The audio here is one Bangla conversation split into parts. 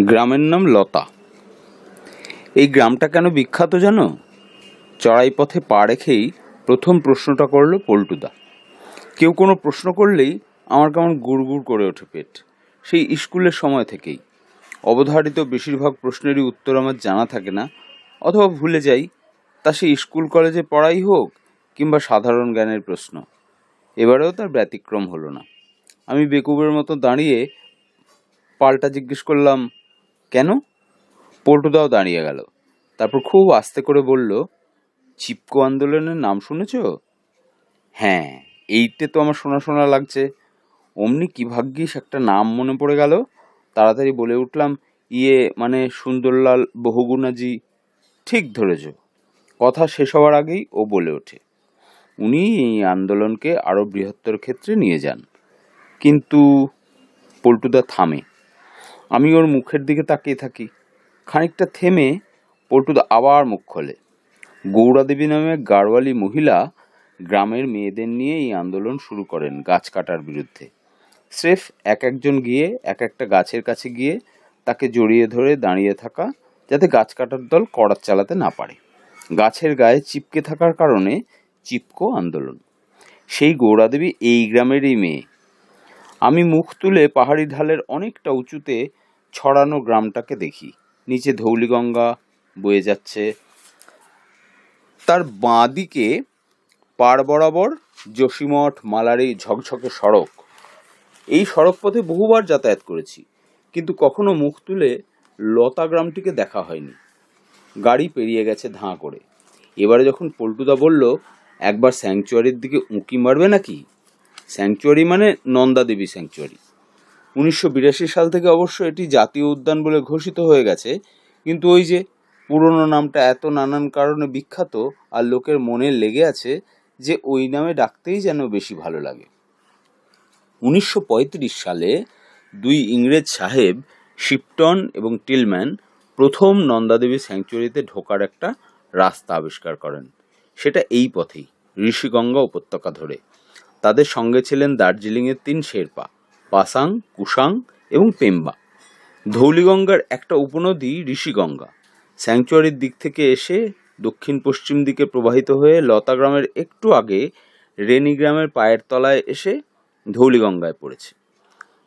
গ্রামের নাম লতা। এই গ্রামটা কেন বিখ্যাত জানো? চড়াই পথে পা রেখেই প্রথম প্রশ্নটা করল পল্টুদা। কেউ কোনো প্রশ্ন করলেই আমার কেমন গুড়গুড় করে ওঠে পেট। সেই স্কুলের সময় থেকেই। অবধারিত বেশিরভাগ প্রশ্নেরই উত্তর আমার জানা থাকে না, অথবা ভুলে যাই। তা সেই স্কুল কলেজে পড়াই হোক কিংবা সাধারণ জ্ঞানের প্রশ্ন। এবারেও তার ব্যতিক্রম হলো না। আমি বেকুবের মতো দাঁড়িয়ে পাল্টা জিজ্ঞেস করলাম কেন? পল্টুদাও দাঁড়িয়ে গেল। তারপর খুব আস্তে করে বলল, চিপকো আন্দোলনের নাম শুনেছ? হ্যাঁ এইটে তো আমার শোনা শোনা লাগছে। অমনি কি ভাগ্যিস একটা নাম মনে পড়ে গেল। তাড়াতাড়ি বলে উঠলাম ইয়ে মানে সুন্দরলাল বহুগুণাজি। ঠিক ধরেছ। কথা শেষ হওয়ার আগেই ও বলে ওঠে, উনি এই আন্দোলনকে আরও বৃহত্তর ক্ষেত্রে নিয়ে যান। কিন্তু পল্টুদা থামে। আমি ওর মুখের দিকে তাকিয়ে থাকি। খানিকটা থেমে পল্টুদা আবার মুখ খোলে। গৌরাদেবী নামে গাড়ওয়ালি মহিলা গ্রামের মেয়েদের নিয়ে এই আন্দোলন শুরু করেন গাছ কাটার বিরুদ্ধে। স্রেফ এক একজন গিয়ে, এক একটা গাছের কাছে গিয়ে তাকে জড়িয়ে ধরে দাঁড়িয়ে থাকা যাতে গাছ কাটার দল করাত চালাতে না পারে। গাছের গায়ে চিপকে থাকার কারণে চিপকো আন্দোলন। সেই গৌরাদেবী এই গ্রামেরই মেয়ে। আমি মুখ তুলে পাহাড়ি ঢালের অনেকটা উঁচুতে ছড়ানো গ্রামটাকে দেখি। নিচে ধৌলিগঙ্গা বয়ে যাচ্ছে। তার বাঁ দিকে পার বরাবর যোশীমঠ মালারি ঝকঝকে সড়ক। এই সড়ক পথে বহুবার যাতায়াত করেছি, কিন্তু কখনো মুখ তুলে লতা গ্রামটিকে দেখা হয়নি। গাড়ি পেরিয়ে গেছে ধাঁ করে। এবারে যখন পল্টুদা বলল, একবার স্যাংচুয়ারির দিকে উঁকি মারবে নাকি? স্যাংচুয়ারি মানে নন্দা দেবী স্যাংচুয়ারি। উনিশশো বিরাশি সাল থেকে অবশ্য এটি জাতীয় উদ্যান বলে ঘোষিত হয়ে গেছে, কিন্তু ওই যে পুরনো নামটা এত নানান কারণে বিখ্যাত আর লোকের মনে লেগে আছে যে ওই নামে ডাকতেই যেন বেশি ভালো লাগে। উনিশশো পঁয়ত্রিশ সালে দুই ইংরেজ সাহেব, শিপটন এবং টিলম্যান, প্রথম নন্দাদেবী স্যাংচুয়ারিতে ঢোকার একটা রাস্তা আবিষ্কার করেন। সেটা এই পথেই, ঋষিগঙ্গা উপত্যকা ধরে। তাদের সঙ্গে ছিলেন দার্জিলিংয়ের তিন শেরপা, পাসাং, কুসাং এবং পেম্বা। ধৌলিগঙ্গার একটা উপনদী ঋষিগঙ্গা। স্যাংচুয়ারির দিক থেকে এসে দক্ষিণ পশ্চিম দিকে প্রবাহিত হয়ে লতা গ্রামের একটু আগে রেনি গ্রামের পায়ের তলায় এসে ধৌলিগঙ্গায় পড়েছে।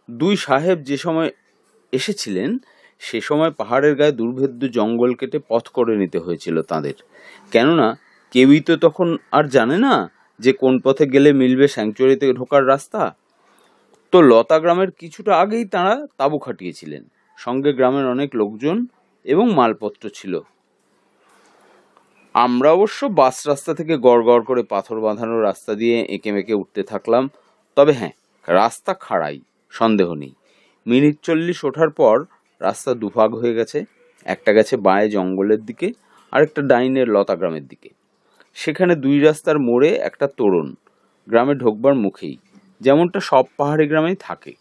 দুই সাহেব যে সময় এসেছিলেন, সে সময় পাহাড়ের গায়ে দুর্ভেদ্য জঙ্গল কেটে পথ করে নিতে হয়েছিল তাদের। কেননা, কেউই তো তখন আর জানে না যে কোন পথে গেলে মিলবে স্যাংচুয়ারিতে ঢোকার রাস্তা? তো লতা গ্রামের কিছুটা আগেই তাঁরা তাঁবু খাটিয়েছিলেন। সঙ্গে গ্রামের অনেক লোকজন এবং মালপত্র ছিল। আমরা অবশ্য বাস রাস্তা থেকে গড় গড় করে পাথর বাঁধানো রাস্তা দিয়ে এঁকে মেঁকে উঠতে থাকলাম। তবে হ্যাঁ রাস্তা খাড়াই, সন্দেহ নেই। মিনিট চল্লিশ ওঠার পর রাস্তা দুভাগ হয়ে গেছে। একটা গেছে বাঁয়ে জঙ্গলের দিকে আর একটা ডাইনের লতা গ্রামের দিকে। সেখানে দুই রাস্তার মোড়ে একটা তোরণ গ্রামে ঢোকবার মুখেই যেমনটা সব পাহাড়ি গ্রামেই থাকে।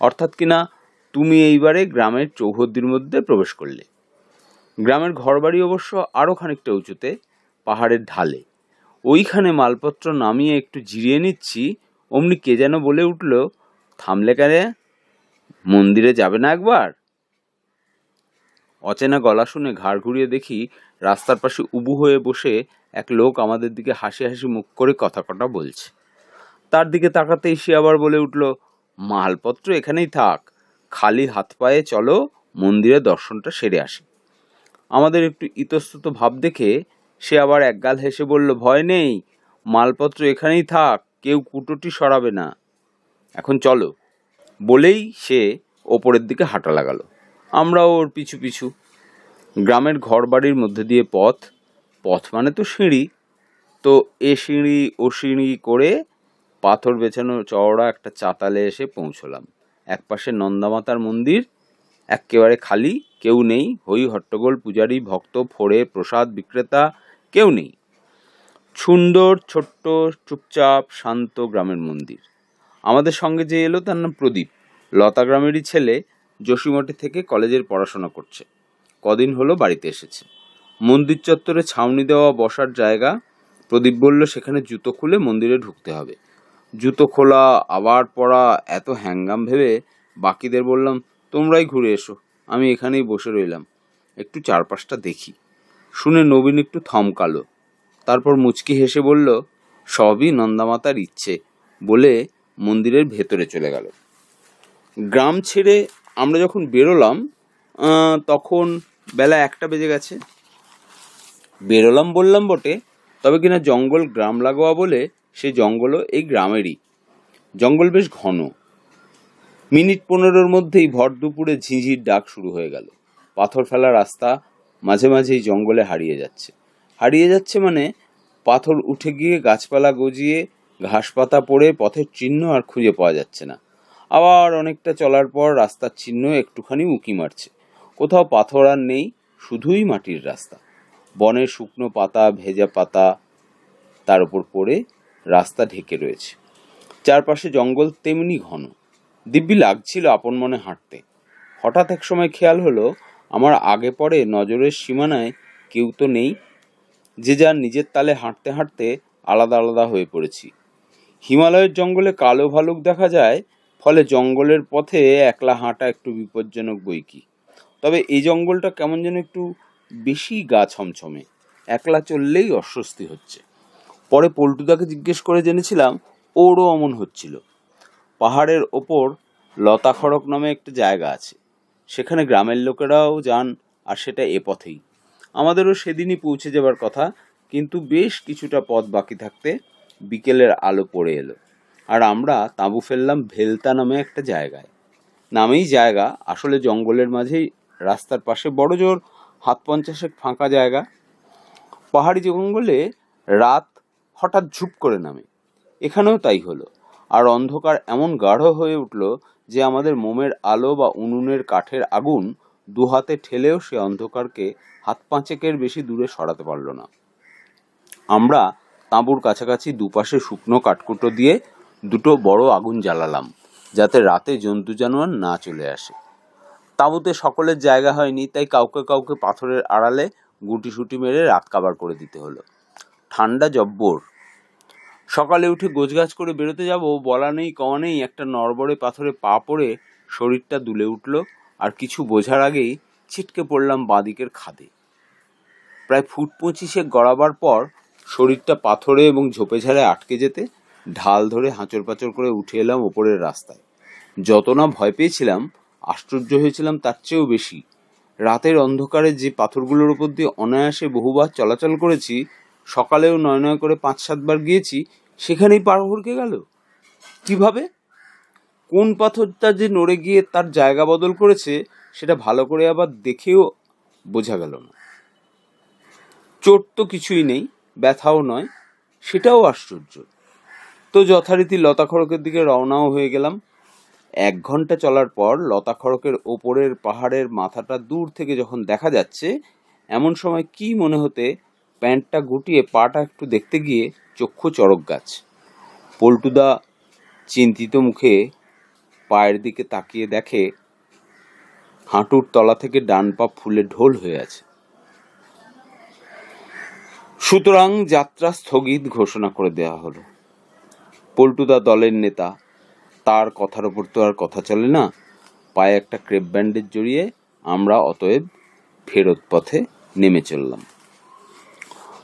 অর্থাৎ কিনা তুমি এইবারে গ্রামের চৌহদ্দির মধ্যে প্রবেশ করলে। গ্রামের ঘরবাড়ি অবশ্য আরও খানিকটা উঁচুতে, পাহাড়ের ঢালে। ওইখানে মালপত্র নামিয়ে একটু জিরিয়ে নিচ্ছি, অমনি কে যেন বলে উঠল, থামলে কেন? মন্দিরে যাবে না একবার? অচেনা গলা শুনে ঘাড় ঘুরিয়ে দেখি রাস্তার পাশে উবু হয়ে বসে এক লোক আমাদের দিকে হাসি হাসি মুখ করে কথা কটা বলছে। তার দিকে তাকাতেই সে আবার বলে উঠল, মালপত্র এখানেই থাক, খালি হাত পায়ে চলো, মন্দিরে দর্শনটা সেরে আসি। আমাদের একটু ইতস্তত ভাব দেখে সে আবার একগাল হেসে বলল, ভয় নেই, মালপত্র এখানেই থাক, কেউ কুটোটি সরাবে না। এখন চলো। বলেই সে ওপরের দিকে হাঁটা লাগালো। আমরাও ওর পিছু পিছু। গ্রামের ঘরবাড়ির মধ্যে দিয়ে পথ পথ মানে তো সিঁড়ি। তো এ সিঁড়ি, ও সিঁড়ি করে পাথর বেছানো চওড়া একটা চাতালে এসে পৌঁছলাম। একপাশে নন্দামাতার মন্দির, এক্কেবারে খালি, কেউ নেই, হই হট্টগোল পূজারী, ভক্ত, ফোড়ে, প্রসাদ বিক্রেতা, কেউ নেই। সুন্দর, ছোট্ট, চুপচাপ, শান্ত গ্রামের মন্দির। আমাদের সঙ্গে যে এলো তার নাম প্রদীপ। লতা গ্রামেরই ছেলে, যোশীমঠে থেকে কলেজের পড়াশোনা করছে। কদিন হলো বাড়িতে এসেছে। মন্দির চত্বরে ছাউনি দেওয়া বসার জায়গা। প্রদীপ বলল, সেখানে জুতো খুলে মন্দিরে ঢুকতে হবে। জুতো খোলা, আবার পরা, এত হ্যাঙ্গাম ভেবে বাকিদের বললাম, তোমরাই ঘুরে এসো, আমি এখানেই বসে রইলাম। একটু চারপাশটা দেখি। শুনে নবীন একটু থমকালো। তারপর মুচকি হেসে বলল, সবই নন্দামাতার ইচ্ছে, বলে মন্দিরের ভেতরে চলে গেল। গ্রাম ছেড়ে আমরা যখন বেরোলাম তখন বেলা একটা বেজে গেছে। বেরোলাম বললাম বটে, তবে কিনা জঙ্গল গ্রাম লাগোয়া বলে সে জঙ্গলও এই গ্রামেরই। জঙ্গল বেশ ঘন। মিনিট পনেরোর মধ্যেই ভর দুপুরে ঝিঁঝির ডাক শুরু হয়ে গেল। পাথর ফেলা রাস্তা মাঝে মাঝেই জঙ্গলে হারিয়ে যাচ্ছে। হারিয়ে যাচ্ছে মানে পাথর উঠে গিয়ে গাছপালা গজিয়ে ঘাস পাতা পড়ে পথের চিহ্ন আর খুঁজে পাওয়া যাচ্ছে না। আবার অনেকটা চলার পর রাস্তার চিহ্ন একটুখানি উঁকি মারছে। কোথাও পাথর আর নেই, শুধুই মাটির রাস্তা। বনের শুকনো পাতা, ভেজা পাতা তার উপর পড়ে রাস্তা ঢেকে রয়েছে। চারপাশে জঙ্গল তেমনি ঘন। দিব্যি লাগছিল আপন মনে হাঁটতে। হঠাৎ এক সময় খেয়াল হলো, আমার আগে পরে নজরের সীমানায় কেউ তো নেই। যে যার নিজের তালে হাঁটতে হাঁটতে আলাদা আলাদা হয়ে পড়েছি। হিমালয়ের জঙ্গলে কালো ভালুক দেখা যায়, ফলে জঙ্গলের পথে একলা হাঁটা একটু বিপজ্জনক বই কি। তবে এই জঙ্গলটা কেমন যেন একটু বেশি গা ছমছমে, একলা চললেই অস্বস্তি হচ্ছে। পরে পল্টুদাকে জিজ্ঞেস করে জেনেছিলাম, ওরও অমন হচ্ছিল। পাহাড়ের ওপর লতা খড়ক নামে একটা জায়গা আছে। সেখানে গ্রামের লোকেরাও যান, আর সেটা এ পথেই। আমাদেরও সেদিনই পৌঁছে যাবার কথা, কিন্তু বেশ কিছুটা পথ বাকি থাকতে বিকেলের আলো পড়ে এলো। আর আমরা তাঁবু ফেললাম ভেলতা নামে একটা জায়গায়। নামেই জায়গা, আসলে জঙ্গলের মাঝেই, রাস্তার পাশে বড় জোর হাত পঞ্চাশেক ফাঁকা জায়গা। পাহাড়ি জঙ্গলে রাত হঠাৎ ঝুপ করে নামে। এখানেও তাই হলো। আর অন্ধকার এমন গাঢ় হয়ে উঠল যে আমাদের মোমের আলো বা উনুনের কাঠের আগুন দু হাতে ঠেলেও সে অন্ধকারকে হাত পাঁচেকের বেশি দূরে সরাতে পারল না। আমরা তাঁবুর কাছাকাছি দুপাশে শুকনো কাঠকুটো দিয়ে দুটো বড় আগুন জ্বালালাম, যাতে রাতে জন্তু জানোয়ার না চলে আসে। তাঁবুতে সকলের জায়গা হয়নি, তাই কাউকে কাউকে পাথরের আড়ালে গুটি সুটি মেরে রাত কাবার করে দিতে হলো। ঠান্ডা জব্বর সকালে উঠে গোছগাছ করে বেরোতে যাব, বলা নেই, কওয়া নেই, একটা নড়বড়ে পাথরে পা পড়ে শরীরটা দুলে উঠল, আর কিছু বোঝার আগেই ছিটকে পড়লাম বাঁদিকের খাদে। প্রায় ফুট পঁচিশে গড়াবার পর শরীরটা পাথরে এবং ঝোপে ঝাড়ে আটকে যেতে ঢাল ধরে হাঁচর পাচর করে উঠে এলাম ওপরের রাস্তায়। যত না ভয় পেয়েছিলাম আশ্চর্য হয়েছিলাম তার চেয়েও বেশি। রাতের অন্ধকারে যে পাথরগুলোর উপর দিয়ে অনায়াসে বহুবার চলাচল করেছি, সকালেও নয় নয় করে পাঁচ সাতবার গিয়েছি, সেখানেই পার হরকে গেল। কীভাবে? কোন পাথরটা যে নড়ে গিয়ে তার জায়গা বদল করেছে, সেটা ভালো করে আবার দেখেও বোঝা গেল না। চোট তো কিছুই নেই, ব্যথাও নয়, সেটাও আশ্চর্য। তো যথারীতি লতা খড়কের দিকে রওনাও হয়ে গেলাম। এক ঘণ্টা চলার পর লতা খড়কের ওপরের পাহাড়ের মাথাটা দূর থেকে যখন দেখা যাচ্ছে, এমন সময় কি মনে হতে প্যান্টটা গুটিয়ে পাটা একটু দেখতে গিয়ে চক্ষু চড়ক গাছ। পল্টুদা চিন্তিত মুখে পায়ের দিকে তাকিয়ে দেখে হাঁটুর তলা থেকে ডান পা ফুলে ঢোল হয়ে আছে। সুতরাং যাত্রা স্থগিত ঘোষণা করে দেওয়া হলো। পল্টুদা দলের নেতা তার কথার ওপর তো আর কথা চলে না। পায়ে একটা ক্রেপ ব্যান্ডেজ জড়িয়ে আমরা অতএব ফেরত পথে নেমে চললাম।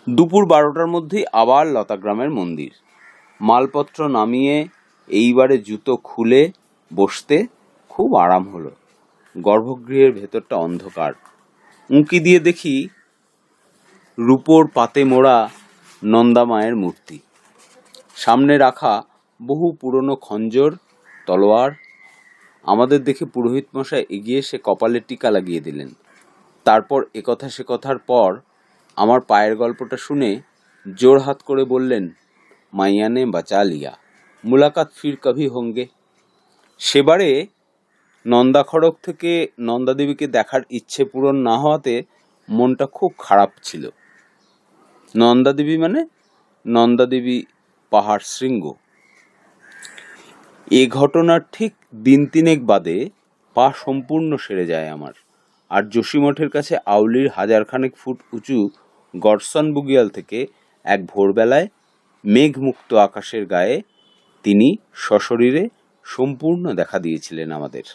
দুপুর বারোটার মধ্যেই আবার লতাগ্রামের মন্দির। মালপত্র নামিয়ে এইবারে জুতো খুলে বসতে খুব আরাম হলো। গর্ভগৃহের ভেতরটা অন্ধকার। উঁকি দিয়ে দেখি রূপোর পাতে মোড়া নন্দা মায়ের মূর্তি। সামনে রাখা বহু পুরনো খঞ্জর তলোয়ার। আমাদের দেখে পুরোহিত মশাই এগিয়ে এসে কপালে টিকা লাগিয়ে দিলেন। তারপর একথা সে কথার পর আমার পায়ের গল্পটা শুনে জোর হাত করে বললেন, মাইয়ানে বাঁচা লিয়া, মুলাকাত ফির কভি হোঙ্গে। সেবারে নন্দা খড়ক থেকে নন্দা দেবীকে দেখার ইচ্ছে পূরণ না হওয়াতে মনটা খুব খারাপ ছিল। নন্দা দেবী মানে নন্দা দেবী পাহাড় শৃঙ্গ। এ ঘটনার ঠিক দিন তিনেক বাদে পা সম্পূর্ণ সেরে যায় আমার। আর যোশীমঠের কাছে আউলির হাজারখানেক ফুট উঁচু গডসন বুগিয়াল থেকে এক ভোরবেলায় মেঘমুক্ত আকাশের গায়ে তিনি সশরীরে সম্পূর্ণ দেখা দিয়েছিলেন আমাদের।